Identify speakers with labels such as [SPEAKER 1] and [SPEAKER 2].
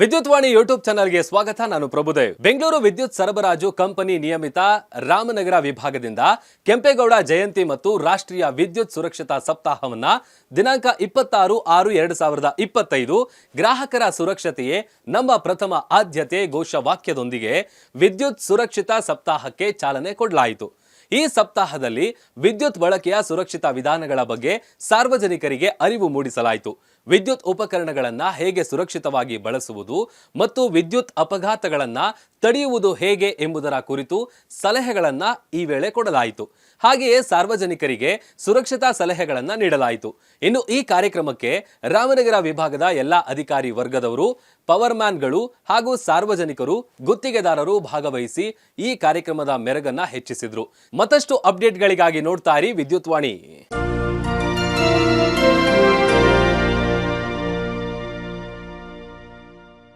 [SPEAKER 1] ವಿದ್ಯುತ್ ವಾಣಿ ಯೂಟ್ಯೂಬ್ ಚಾನಲ್ಗೆ ಸ್ವಾಗತ. ನಾನು ಪ್ರಭುದೇವ್. ಬೆಂಗಳೂರು ವಿದ್ಯುತ್ ಸರಬರಾಜು ಕಂಪನಿ ನಿಯಮಿತ ರಾಮನಗರ ವಿಭಾಗದಿಂದ ಕೆಂಪೇಗೌಡ ಜಯಂತಿ ಮತ್ತು ರಾಷ್ಟ್ರೀಯ ವಿದ್ಯುತ್ ಸುರಕ್ಷತಾ ಸಪ್ತಾಹವನ್ನ ದಿನಾಂಕ ಇಪ್ಪತ್ತಾರು ಆರು ಎರಡು ಸಾವಿರದ ಇಪ್ಪತ್ತೈದು ಗ್ರಾಹಕರ ಸುರಕ್ಷತೆಯೇ ನಮ್ಮ ಪ್ರಥಮ ಆದ್ಯತೆ ಘೋಷವಾಕ್ಯದೊಂದಿಗೆ ವಿದ್ಯುತ್ ಸುರಕ್ಷಿತ ಸಪ್ತಾಹಕ್ಕೆ ಚಾಲನೆ ಕೊಡಲಾಯಿತು. ಈ ಸಪ್ತಾಹದಲ್ಲಿ ವಿದ್ಯುತ್ ಬಳಕೆಯ ಸುರಕ್ಷಿತ ವಿಧಾನಗಳ ಬಗ್ಗೆ ಸಾರ್ವಜನಿಕರಿಗೆ ಅರಿವು ಮೂಡಿಸಲಾಯಿತು. ವಿದ್ಯುತ್ ಉಪಕರಣಗಳನ್ನು ಹೇಗೆ ಸುರಕ್ಷಿತವಾಗಿ ಬಳಸುವುದು ಮತ್ತು ವಿದ್ಯುತ್ ಅಪಘಾತಗಳನ್ನು ತಡೆಯುವುದು ಹೇಗೆ ಎಂಬುದರ ಕುರಿತು ಸಲಹೆಗಳನ್ನು ಈ ವೇಳೆ ಕೊಡಲಾಯಿತು. ಹಾಗೆಯೇ ಸಾರ್ವಜನಿಕರಿಗೆ ಸುರಕ್ಷತಾ ಸಲಹೆಗಳನ್ನು ನೀಡಲಾಯಿತು. ಇನ್ನು ಈ ಕಾರ್ಯಕ್ರಮಕ್ಕೆ ರಾಮನಗರ ವಿಭಾಗದ ಎಲ್ಲಾ ಅಧಿಕಾರಿ ವರ್ಗದವರು, ಪವರ್ ಮ್ಯಾನ್ಗಳು ಹಾಗೂ ಸಾರ್ವಜನಿಕರು ಗುತ್ತಿಗೆದಾರರು ಭಾಗವಹಿಸಿ ಈ ಕಾರ್ಯಕ್ರಮದ ಮೆರಗನ್ನು ಹೆಚ್ಚಿಸಿದ್ರು. ಮತ್ತಷ್ಟು ಅಪ್ಡೇಟ್ಗಳಿಗಾಗಿ ನೋಡ್ತಾ ಇರಿ ವಿದ್ಯುತ್ ವಾಣಿ.